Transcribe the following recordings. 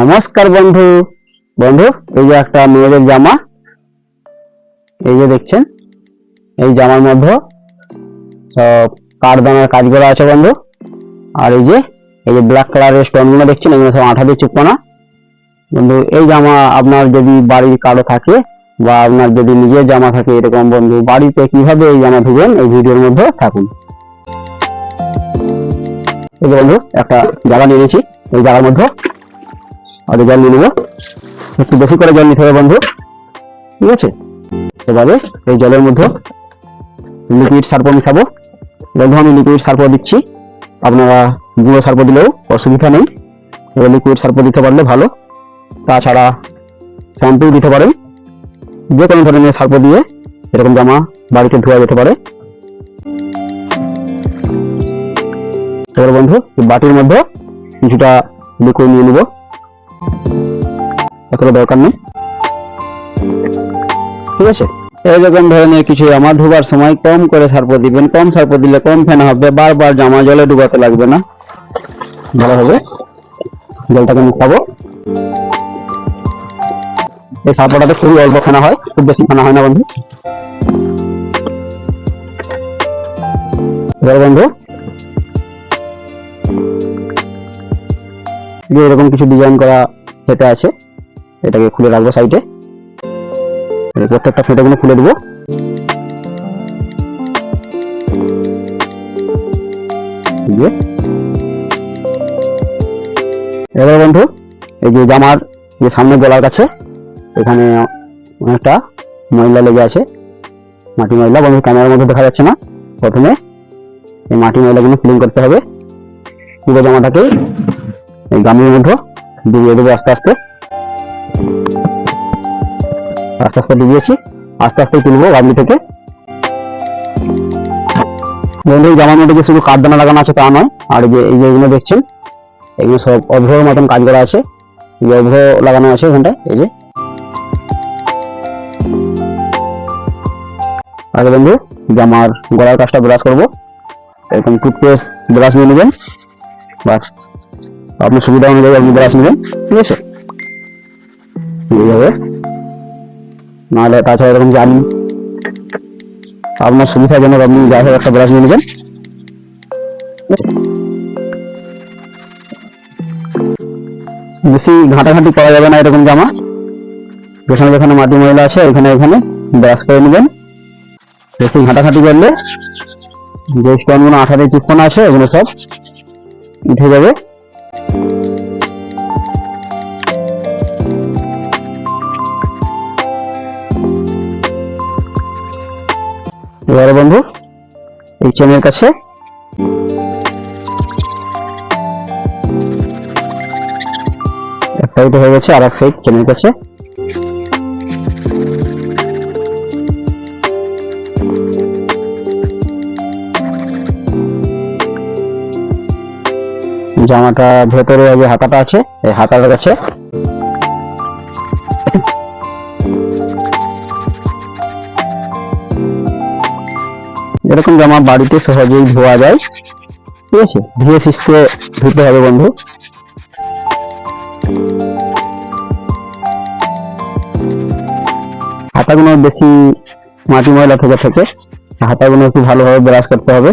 নমস্কার বন্ধু। বন্ধু, এই যে একটা মেয়েদের জামা, এই যে দেখছেন, এই জামার মধ্যে সব কাঠদানার কাজ করা আছে বন্ধু। আর এই যে এই যে ব্ল্যাক কালারের স্টোনগুলো দেখছেন, এগুলো সব আঠা দিয়ে চিপকানো। বন্ধু, এই জামা আপনার যদি বাড়ির কারও থাকে বা আপনার যদি নিজের জামা থাকে, এরকম বন্ধু, বাড়িতে কীভাবে এই জামা ধুবেন, এই ভিডিওর মধ্যে থাকুন। এই বন্ধু, একটা জায়গা নিয়েছি, এই জায়গার মধ্যে আর জল নিয়ে নেব। একটু বেশি করে জল নিতে হবে বন্ধু। ঠিক আছে? এবারে এই জলের মধ্যে লিকুইড সার্প মিশাবো। বন্ধু, আমি লিকুইড সার্প দিচ্ছি। আপনারা গুঁড়ো সার্প দিলেও অসুবিধা নেই। লিকুইড সার্প দিতে পারলে ভালো। তাছাড়া শ্যাম্পু দিতে পারেন। যে কোনো ধরনের সার্প দিয়ে এরকম জামা বাড়িতে ধোয়া যেতে পারে। এবার বন্ধু, বাটির মধ্যে কিছুটা লিকুইড নিয়ে নেব। এতটা দরকার নেই। ঠিক আছে? ধরনের কিছু জামা ধোবার সময় কম করে সার্প দিবেন, কম সার্প দিলে কম হবে, বারবার জামা জলে ডুবাতে লাগবে না। জলটাকে মিশাবো এই সার্পটাতে খুবই অল্প ফেনা হয়, খুব বেশি ফেনা হয় না বন্ধু। বন্ধু এরকম কিছু ডিজাইন করা ফেটে আছে। এটাকে খুলে রাখব সাইডে। প্রত্যেকটা ফেটেগুলো খুলে দেবো। এবার বন্ধু, এই যে জামার যে সামনে গলার কাছে, এখানে অনেকটা ময়লা লেগে আছে। মাটি ময়লা, বন্ধু, ক্যামেরার মধ্যে দেখা যাচ্ছে না প্রথমে। এই মাটি ময়লাগুলো ক্লিন করতে হবে। পুরো জামাটাকে এই গামলির মধ্যে ডুবিয়ে দেবো আস্তে আস্তে। আস্তে আস্তে ডুবিয়েছি আস্তে আস্তে তুলবো গামলি থেকে। বন্ধু জামার মধ্যে যে শুধু কাঠদানা লাগানো আছে তা নয়, আর যে এই যে এগুলো দেখছেন, এগুলো সব অভ্রর মতন কাজ করা আছে। যে অভ্র লাগানো আছে এখানটায়, এই যে। আগে বন্ধু, জামার গলার কাজটা ব্রাশ করব। এরকম টুথপেস্ট ব্রাশ নিয়ে নেবেন। বাস আপনার সুবিধা অনুযায়ী আপনি ব্রাশ নেবেন, ঠিক আছে? এইভাবে নাহলে তাছাড়া এরকম জানি আপনার সুবিধার জন্য আপনি যাই হোক একটা ব্রাশ নিয়ে নেবেন। বেশি ঘাটাঘাটি করা যাবে না এরকম জামা। যেখানে যেখানে মাটি ময়লা আছে এখানে এখানে ব্রাশ করে নেবেন। বেশি ঘাটাঘাটি করলে যে স্টোনগুলো আঠারে চিপকানো আছে এগুলো সব উঠে যাবে। এবারে বন্ধু, এই চেনের কাছে এক সাইড হয়ে গেছে, আর এক সাইড চেনের কাছে। জামাটা ভেতরে যে হাতাটা আছে, এই হাতার কাছে এরকম জামা বাড়িতে সহজেই ধোয়া যায়। ঠিক আছে? ধুয়ে শিস্তে ধুতে হবে বন্ধু। হাতাগুলো বেশি মাটি ময়লা থেকে থাকে। হাতাগুলো একটু ভালোভাবে ব্রাশ করতে হবে।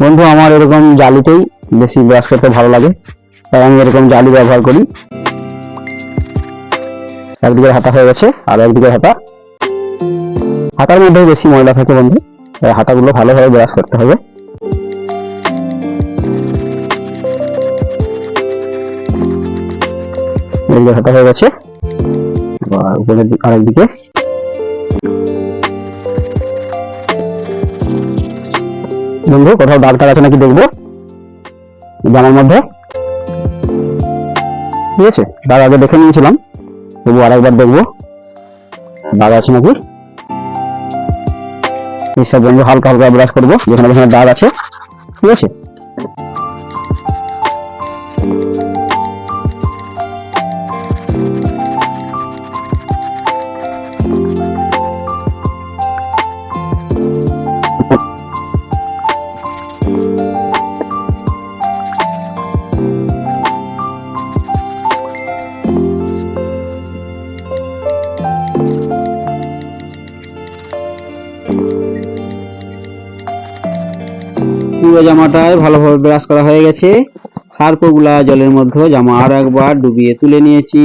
বন্ধু, আমার এরকম জালিতেই বেশি ব্রাশ করতে ভালো লাগে। তাই আমি এরকম জালি ব্যবহার করি। একদিকে হাতা হয়ে গেছে, আর একদিকে হাতা। হাতার মধ্যে বেশি ময়লা থাকে বন্ধু। হাতাগুলো ভালোভাবে ব্রাশ করতে হবে। এদিকে হাতা হয়ে গেছে। আরেকদিকে বন্ধু, কোথাও দাগ টাগ আছে নাকি দেখব? জামার মধ্যে। ঠিক আছে, দাগ আগে দেখে নিয়েছিলাম। তবু আরেকবার দেখব। দাগ আছে নাকি? বন্ধু হালকা হালকা ব্রাশ করব। যেখানে যেখানে দাগ আছে ঠিক আছে? পুরো জামাটায় ভালোভাবে ব্রাশ করা হয়ে গেছে। সার্পগুলা জলের মধ্যে জামা আর একবার ডুবিয়ে তুলে নিয়েছি।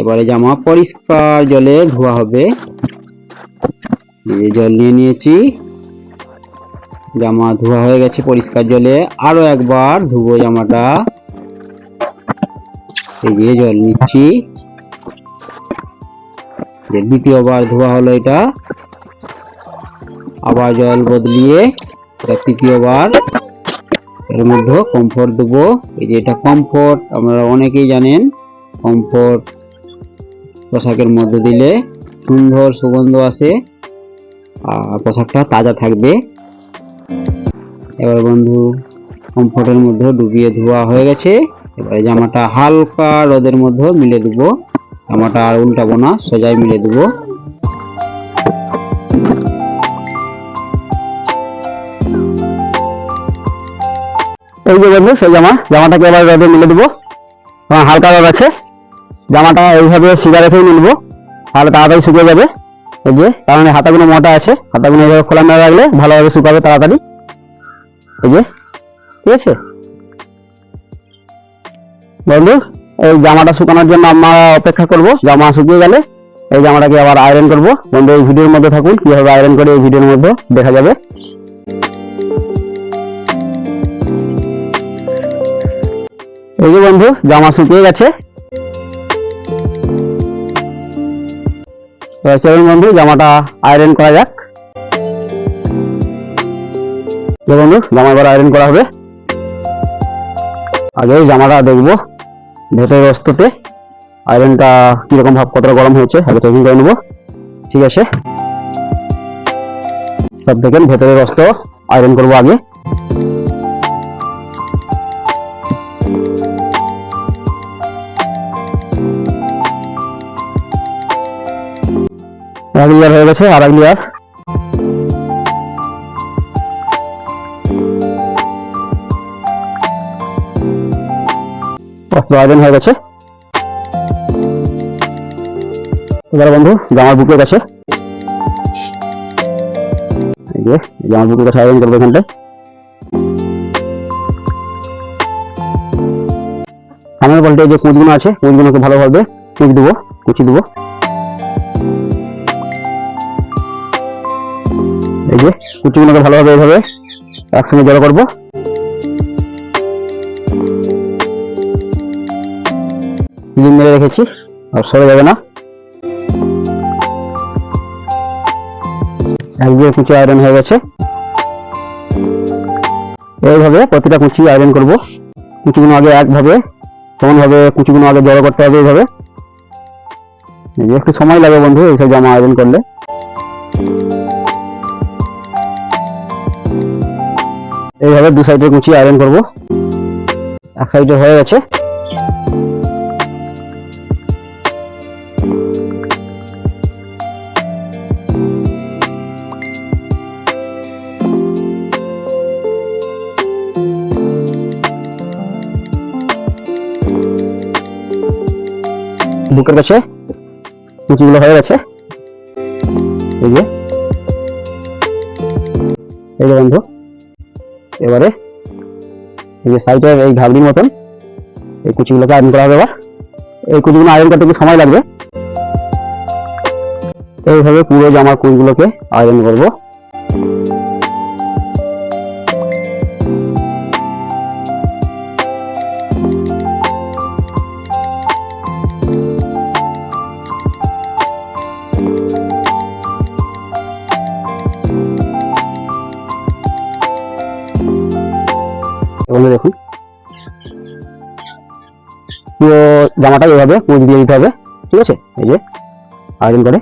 এবারে জামা পরিষ্কার জলে ধোয়া হবে। জল নিয়ে নিয়েছি। জামা ধোয়া হয়ে গেছে পরিষ্কার জলে। আরও একবার ধুবো জামাটা। এই যে জল নিচ্ছি। দ্বিতীয়বার ধোয়া হলো এটা। আবার জল বদলিয়ে এটা তৃতীয়বার এর মধ্যে কমফোর্ট দেবো। এই যে এটা কমফোর্ট আপনারা অনেকেই জানেন কমফোর্ট পোশাকের মধ্যে দিলে সুন্দর সুগন্ধ আসে, আর পোশাকটা তাজা থাকবে। এবার বন্ধু কমফোর্টের মধ্যে ডুবিয়ে ধোয়া হয়ে গেছে। এবারে জামাটা হালকা রোদের মধ্যে মিলে দেবো। জামাটা আর উল্টাবো না, সোজাই মিলে দেবো। এই যে বন্ধু সেই জামা, জামাটাকে এবার রোদে মিলে দেবো। এবং হালকা রোদ আছে। জামাটা এইভাবে সিগা রেখেই মিলবো, তাহলে তাড়াতাড়ি শুকিয়ে যাবে। এই যে, কারণ হাতাগুলো মোটা আছে, হাতাগুলো এইভাবে খোলা মেরে রাখলে ভালোভাবে শুকাবে তাড়াতাড়ি। এই যে, ঠিক আছে? বন্ধু, এই জামাটা শুকানোর জন্য আমরা অপেক্ষা করব। জামা শুকিয়ে গেলে এই জামাটাকে আবার আয়রন করব। বন্ধু, এই ভিডিওর মধ্যে থাকুন, কীভাবে আয়রন করে এই ভিডিওর মধ্যে দেখা যাবে। এই যে বন্ধু, জামা শুকিয়ে গেছে। চলুন বন্ধু, জামাটা আয়রন করা যাক। বন্ধু, জামা এবার আয়রন করা হবে। আগে জামাটা দেখব, ভেতরের অস্ততে আয়রনটা কীরকম ভাব কতটা গরম হয়েছে, আগে চেকিং করে নেব। ঠিক আছে। সব দেখেন, ভেতরের অস্ত আয়রন করব আগে। এক হয়ে গেছে, আর এক লেয়ার হয়ে গেছে। এবার বন্ধু, জামার বুকের কাছে। জামার বুকের কাছে আয়োজন করব এখানটায়। যে কুচগুলো আছে, কুচগুলোকে ভালোভাবে কুচ দেবো, কুচি দেবো। এই যে কুচিগুলোকে ভালোভাবে এইভাবে একসঙ্গে জড়ো করব। মেরে রেখেছি, আর সরে যাবে না। একদিকে কুচি আয়রন হয়ে গেছে। এইভাবে প্রতিটা কুচি আয়রন করব। কুচিগুলো আগে একভাবে সমানভাবে কুচিগুলো আগে জড়ো করতে হবে এইভাবে। একটু সময় লাগে বন্ধু এইসব জামা আয়রন করলে। এইভাবে দু সাইডে কুচি আয়রন করব। এক সাইডে হয়ে গেছে। বুকের কাছে কুচিগুলো হয়ে গেছে। এই যে। এই যে বন্ধু। এবারে, এই যে সাইডের এই ঘাবড়ির মতন, এই কুচিগুলোকে আয়রন করা হবে এবার। এই কুচিগুলো আয়রন করতে একটু সময় লাগবে। এইভাবে পুরো জামার কুচিগুলোকে আয়রন করব। বন্ধু দেখুন পুরো জামাটা এভাবে পুঁজ দিয়ে দিতে হবে, ঠিক আছে? এই যে আয়োজন করে।